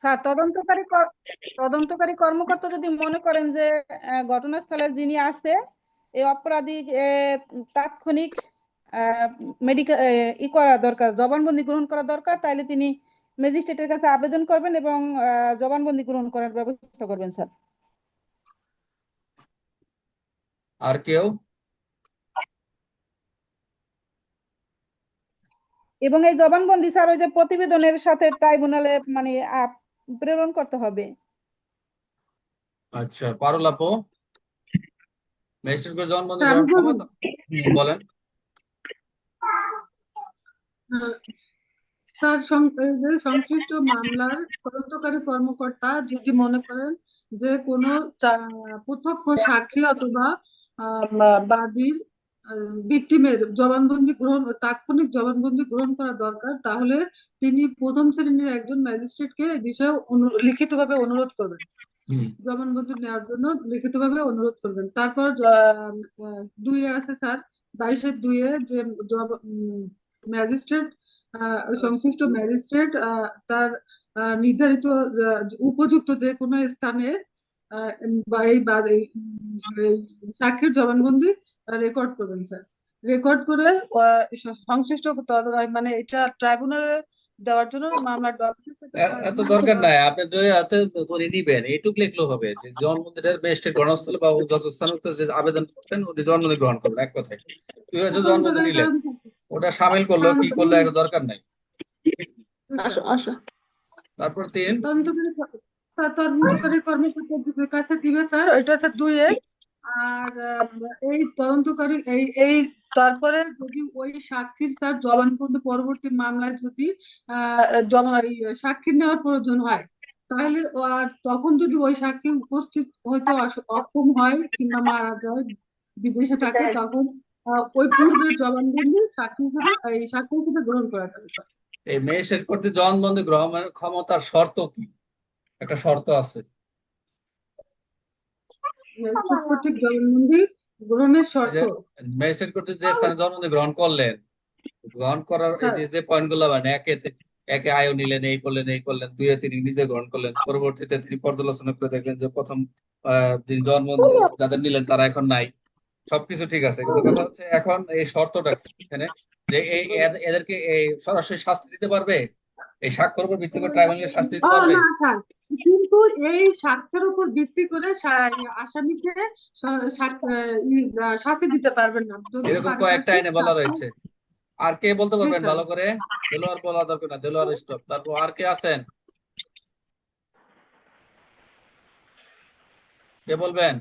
Sir, তদন্তকারী তদন্তকারী কর্মকর্তা যদি মনে করেন যে ঘটনাস্থলে যিনি আছে, এই অপরাধী তাৎক্ষণিক মেডিকেল ই করা দরকার, জবানবন্দি গ্রহণ করা দরকার তাহলে তিনি ম্যাজিস্ট্রেটের কাছে আবেদন করবেন এবং জবানবন্দি গ্রহণ করার ব্যবস্থা করবেন, স্যার। আর কেউ? এবং এই জবানবন্দি স্যার ওই যে প্রতিবেদনের সাথে ট্রাইব্যুনালে মানে প্রেরণ করতে হবে। আচ্ছা পারুল আপু? ম্যাজিস্ট্রেট করে জবানবন্দি বলেন। স্যার যে সংশ্লিষ্ট মামলার তদন্তকারী কর্মকর্তা যদি মনে করেন যে কোনো প্রত্যক্ষ সাক্ষী অথবা আহ, বাদীর ভিকটিমের জবানবন্দি গ্রহণ তাৎক্ষণিক জবানবন্দি গ্রহণ করা দরকার তাহলে তিনি প্রথম শ্রেণির একজন ম্যাজিস্ট্রেটকে এ বিষয়ে লিখিতভাবে অনুরোধ করবেন। জবানবন্দি নেওয়ার জন্য লিখিতভাবে অনুরোধ করবেন। তারপর দুইয়ে আছে স্যার বাইশের দুইয়ে যে ম্যাজিস্ট্রেট আহ, সংশ্লিষ্ট ম্যাজিস্ট্রেট আহ, তার নির্ধারিত উপযুক্ত যে কোনো স্থানে আহ, বা এই বা এই সাক্ষীর জবানবন্দি রেকর্ড করবেন স্যার রেকর্ড করে সংশ্লিষ্ট মানে এটা ট্রাইব্যুনালে দেওয়ার জন্য মামলার এত দরকার নাই। আপনি দুই হাতে ধরে নিবেন এইটুকু লিখলেও হবে যে জন্মদিনের ম্যাজিস্ট্রেট ঘটনাস্থলে বা যত স্থানে যে আবেদন করবেন ওটি জন্মদিন গ্রহণ করবেন এক কথায়। তুই হচ্ছে জন্মদিন নিলেন ওটা সামিল করল কি করল এত দরকার নাই। তারপর তিন। তদন্তকারী কর্মকর্তার কাছে দিবে স্যার ওইটা হচ্ছে দুইয়ে আর এই তদন্তকারী এই এই তারপরে যদি ওই সাক্ষীর স্যার জবানবন্দি পরবর্তী মামলায় যদি আহ জমা এই সাক্ষী নেওয়ার প্রয়োজন হয় তাহলে আর তখন যদি ওই সাক্ষী উপস্থিত হইতে অক্ষম হয় কিংবা মারা যায় বিদেশে থাকে তখন আহ, ওই পূর্বের জবানবন্দি সাক্ষী হিসেবে এই সাক্ষী হিসেবে গ্রহণ করা যাবে। এই ম্যাজিস্ট্রেট করতে জবানবন্দি গ্রহণের ক্ষমতার শর্ত কি? একটা শর্ত আছে। ম্যাজিস্ট্রেট কর্তৃক জবানবন্দি গ্রহণের শর্ত। ম্যাজিস্ট্রেট কর্তৃক যে স্থানে জবানবন্দি গ্রহণ করলেন গ্রহণ করার যে যে পয়েন্টগুলো মানে একে একে আয়ও নিলেন এই করলেন এই করলেন তিনি নিজে গ্রহণ করলেন। পরবর্তীতে তিনি পর্যালোচনা করে দেখলেন যে প্রথম আহ যিনি জবানবন্দি যাদের নিলেন তারা এখন নাই। সবকিছু ঠিক আছে। কিন্তু কথা হচ্ছে এখন এই শর্তটা এখানে যে এই এদেরকে এই সরাসরি শাস্তি দিতে পারবে? এই স্বাক্ষর উপর ভিত্তি করে ট্রাইব্যুনাল শাস্তি দিতে পারবে? কিন্তু এই সাক্ষ্যের উপর ভিত্তি করে আসামিকে শাস্তি দিতে পারবেন না। এরকম কয়েকটা আইনে বলা রয়েছে। আর কে বলতে পারবেন? ভালো করে। দেলোয়ার বলা দরকার না দেলোয়ার স্টপ। তারপর আর কে আছেন? কে বলবেন?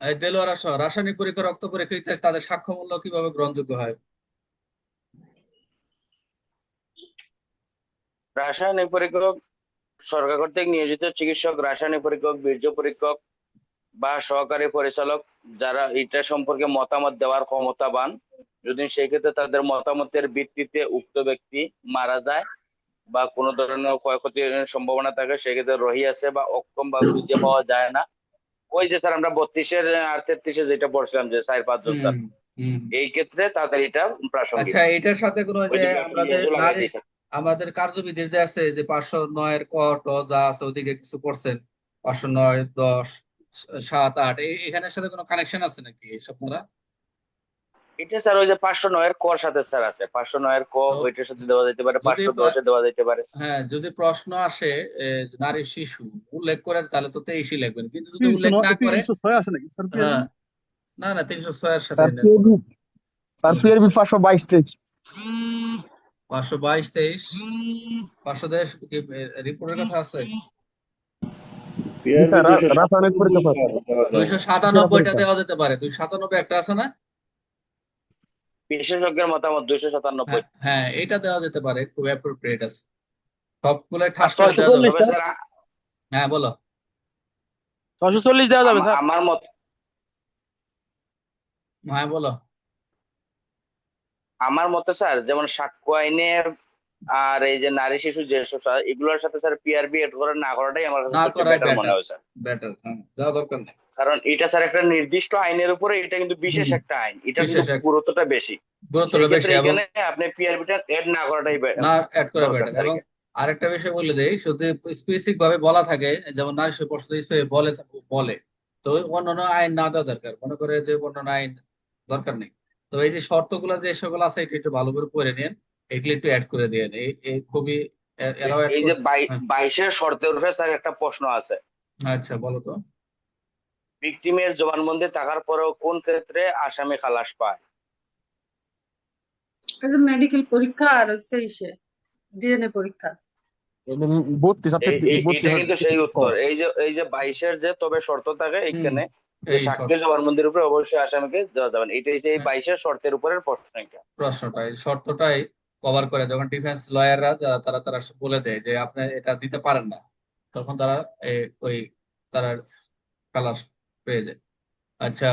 রাসায়নিক পরীক্ষা রক্ত পরীক্ষা তাদের সাক্ষ্য মূল্য কীভাবে গ্রহণযোগ্য হয়? রাসায়নিক পরীক্ষক, সরকার কর্তৃক নিয়োজিত চিকিৎসক, রাসায়নিক পরীক্ষক, বীর্য পরীক্ষক বা সহকারী পরিচালক যারা এটা সম্পর্কে মতামত দেওয়ার ক্ষমতাবান, যদি সেই ক্ষেত্রে তাদের মতামতের ভিত্তিতে উক্ত ব্যক্তি মারা যায় বা কোনো ধরনের ক্ষয়ক্ষতির সম্ভাবনা থাকে সেক্ষেত্রে রহি আছে বা অক্ষম বা খুঁজে পাওয়া যায় না। ওই যে স্যার আমরা বত্রিশের আর তেত্রিশে যেটা পড়ছিলাম যে চার পাঁচজন স্যার হুম, হুম। এই ক্ষেত্রে তাড়াতাড়িটা এটা প্রাসঙ্গিক। আচ্ছা এটার সাথে কোনো যে আমরা যে নারী আমাদের কার্যবিধির যে আছে যে পাঁচশো নয়ের ক ট যা আছে ওদিকে কিছু করছেন? পাঁচশো নয় দশ সাত আট এখানের সাথে কোনো কানেকশন আছে নাকি এইসব দ্বারা? এটা স্যার ওই যে পাঁচশো নয়ের কর সাথে স্যার আছে। পাঁচশো নয়ের ক ওইটার সাথে দেওয়া যেতে পারে পাঁচশো দশে দেওয়া যেতে পারে। হ্যাঁ যদি প্রশ্ন আসে নারী শিশু উল্লেখ করেন তাহলে তো তেইশই লিখবেন। কিন্তু যদি উল্লেখ না করে আসে নাকি? স্যার হ্যাঁ। না না তিনশো ছয়ের সাথে স্যার পাঁচশো বাইশ তেইশ। পাঁচশো বাইশ তেইশ। পাঁচশো তেইশ কি রিপোর্টের কথা আছে? দুইশো সাতানব্বইটা দেওয়া যেতে পারে। দুইশো সাতানব্বই একটা আছে না? বিশেষজ্ঞের মতামত দুইশো সাতানব্বই। হ্যাঁ হ্যাঁ এটা দেওয়া যেতে পারে খুব অ্যাপ্রোপ্রিয়েট আছে। সবগুলো ঠাস করে দেওয়া যাবে। স্যার। হ্যাঁ বলো। ছশো চল্লিশ দেওয়া যাবে স্যার। আমার মত হ্যাঁ বলো। আমার মতে স্যার যেমন সাক্ষ্য আইনে আর এই যে নারী শিশু যে স্যার এগুলোর সাথে স্যার পিআরবি এড করে না করাটাই আমার কাছে বেটার মনে হয় স্যার বেটার হ্যাঁ যাওয়া দরকার নেই। কারণ এটা স্যার একটা নির্দিষ্ট আইনের উপরে এটা কিন্তু বিশেষ একটা আইন। এটা গুরুত্বটা বেশি। গুরুত্বটা বেশি এখানে আপনি পিআরবিটা এড না করাটাই better। না অ্যাড করা বেটার এবং আরেকটা বিষয় বলে দেই শুধু স্পেসিফিক ভাবে বলা থাকে যেমন নারী শিশু পর্ষদ বলে বলে তো অন্যান্য আইন না দেওয়া দরকার। মনে করে যে অন্যান্য আইন দরকার নেই। তো এই যে শর্তগুলো যে সকল আছে এটা একটু ভালো করে পড়ে নিন। এগুলো একটু অ্যাড করে দিয়ে এই এই খুবই এরাও অ্যাড এই যে করছে। হ্যাঁ, বাইশের শর্তের উপরে স্যার একটা প্রশ্ন আছে। আচ্ছা বলো তো। ভিকটিমের জবানবন্দি থাকার পরেও কোন ক্ষেত্রে আসামি খালাস পায়? মেডিকেল পরীক্ষা আর হচ্ছে ইসে ডিএনএ পরীক্ষা। এটা কিন্তু সেই উত্তর। এই যে এই যে বাইশের যে তবে শর্ত থাকে এখানে এই সাক্ষীর জবানবন্দির উপরে অবশ্যই আসামিকে দেওয়া যাবে না। এটা হচ্ছে এই হ্যাঁ। বাইশের শর্তের উপরের প্রশ্ন এটা। প্রশ্নটা এই শর্তটাই কভার করে, যখন ডিফেন্স লয়াররা তারা তারা বলে দেয় যে, আপনি এটা দিতে পারেন না। তখন তারা ওই, তারা খালাস পেয়ে যায়। আচ্ছা